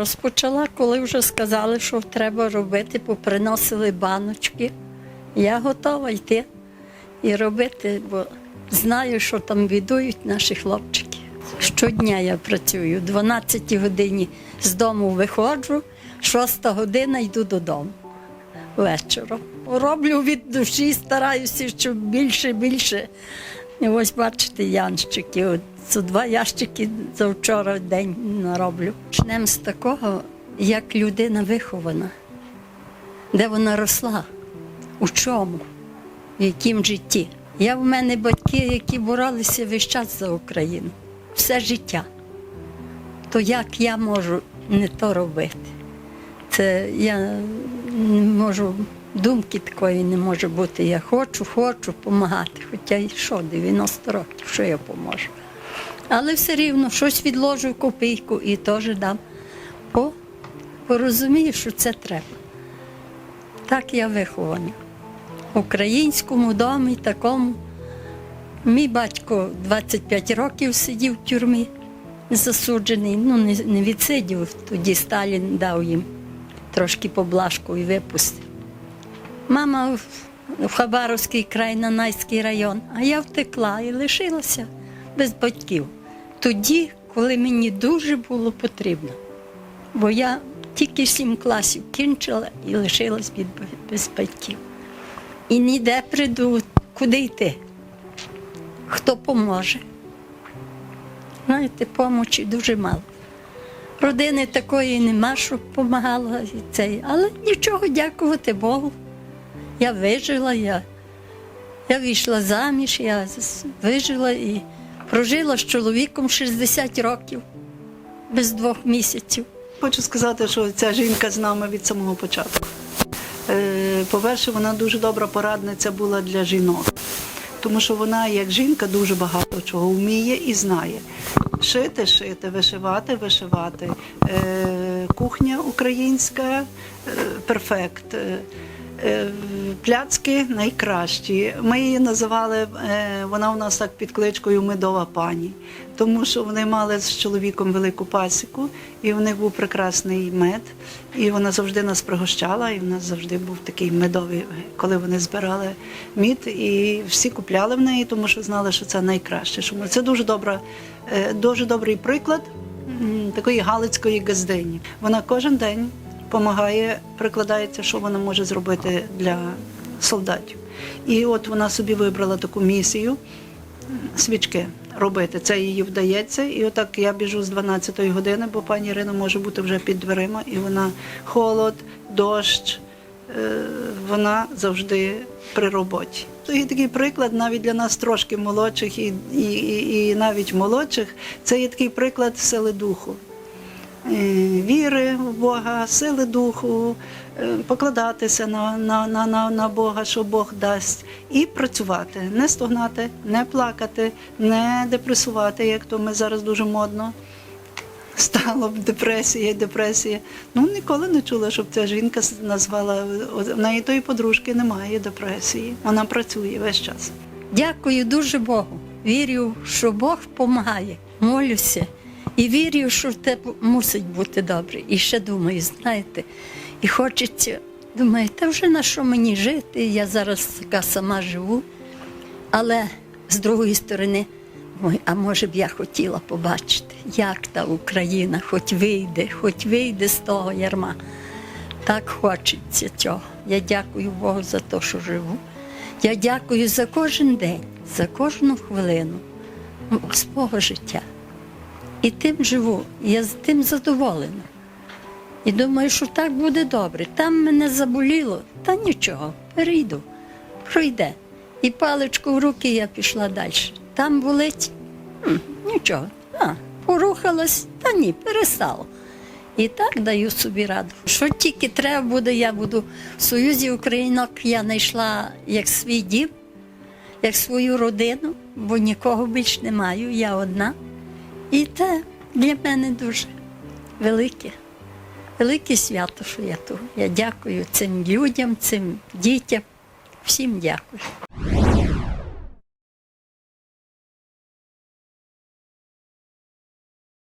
Розпочала, коли вже сказали, що треба робити, поприносили баночки. Я готова йти і робити, бо знаю, що там відують наші хлопчики. Щодня я працюю, 12 годині з дому виходжу, 6 година йду додому вечором. Роблю від душі, стараюся, щоб більше, більше. Ось бачите, янщики. Це два ящики за вчора день нароблю. Почнемо з такого, як людина вихована, де вона росла, у чому, в якому житті. Я в мене батьки, які боролися весь час за Україну, все життя. То як я можу не то робити? Це я не можу, думки такої не може бути. Я хочу, хочу допомагати. Хоча й що, 90 років, що я поможу. Але все рівно щось відложу копійку і теж дам. Бо порозумію, що це треба. Так я вихована. В українському домі такому. Мій батько 25 років сидів в тюрмі, засуджений, ну не відсидів, тоді Сталін дав їм трошки поблажку і випустив. Мама в, Хабаровський край, Нанайський район, а я втекла і лишилася без батьків. Тоді, коли мені дуже було потрібно. Бо я тільки сім класів кінчила і лишилась від, без батьків. І ніде прийду, куди йти. Хто поможе? Знаєте, помочі дуже мало. Родини такої нема, щоб допомагала. Але нічого, дякувати Богу. Я вижила, я, я вийшла заміж, я вижила і прожила з чоловіком 60 років без двох місяців. Хочу сказати, що ця жінка з нами від самого початку. Е, По-перше, вона дуже добра порадниця була для жінок, тому що вона, як жінка, дуже багато чого вміє і знає. Шити, шити, вишивати, вишивати. Е, Кухня українська е, перфект. Е, Пляцки найкращі. Ми її називали, е, вона у нас так під кличкою Медова пані, тому що вони мали з чоловіком велику пасіку, і в них був прекрасний мед. І вона завжди нас пригощала, і в нас завжди був такий медовий, коли вони збирали мід, і всі купляли в неї, тому що знали, що це найкраще. Це дуже добра, е, дуже добрий приклад такої галицької газдині. Вона кожен день допомагає, прикладається, що вона може зробити для солдатів. І от вона собі вибрала таку місію свічки робити. Це їй вдається. І отак я біжу з 12-ї години, бо пані Ірина може бути вже під дверима, і вона холод, дощ. е, Вона завжди при роботі. Є такий приклад навіть для нас трошки молодших і, і, і навіть молодших. Це є такий приклад сили духу. Е, Віри в Бога, сили духу, е, покладатися на, на, на, на, Бога, що Бог дасть, і працювати, не стогнати, не плакати, не депресувати, як то ми зараз дуже модно. Стало б депресія, депресія. Ну ніколи не чула, щоб ця жінка назвала в неї тої подружки немає депресії. Вона працює весь час. Дякую дуже Богу. Вірю, що Бог допомагає. Молюся і вірю, що те мусить бути добре. І ще думаю, знаєте, і хочеться, думаю, та вже на що мені жити? Я зараз така сама живу. Але з другої сторони, а може б я хотіла побачити, як та Україна хоч вийде, хоч вийде з того ярма. Так хочеться цього. Я дякую Богу за те, що живу. Я дякую за кожен день, за кожну хвилину свого життя. І тим живу, я з тим задоволена. І думаю, що так буде добре. Там мене заболіло, та нічого, перейду, пройде. І паличку в руки я пішла далі. Там болить, м, нічого. А, порухалась, та ні, перестало. І так даю собі раду. Що тільки треба буде, я буду в Союзі Українок, я знайшла як свій дім, як свою родину, бо нікого більш не маю, я одна. І це для мене дуже велике, велике свято, що я тут. Я дякую цим людям, цим дітям, всім дякую.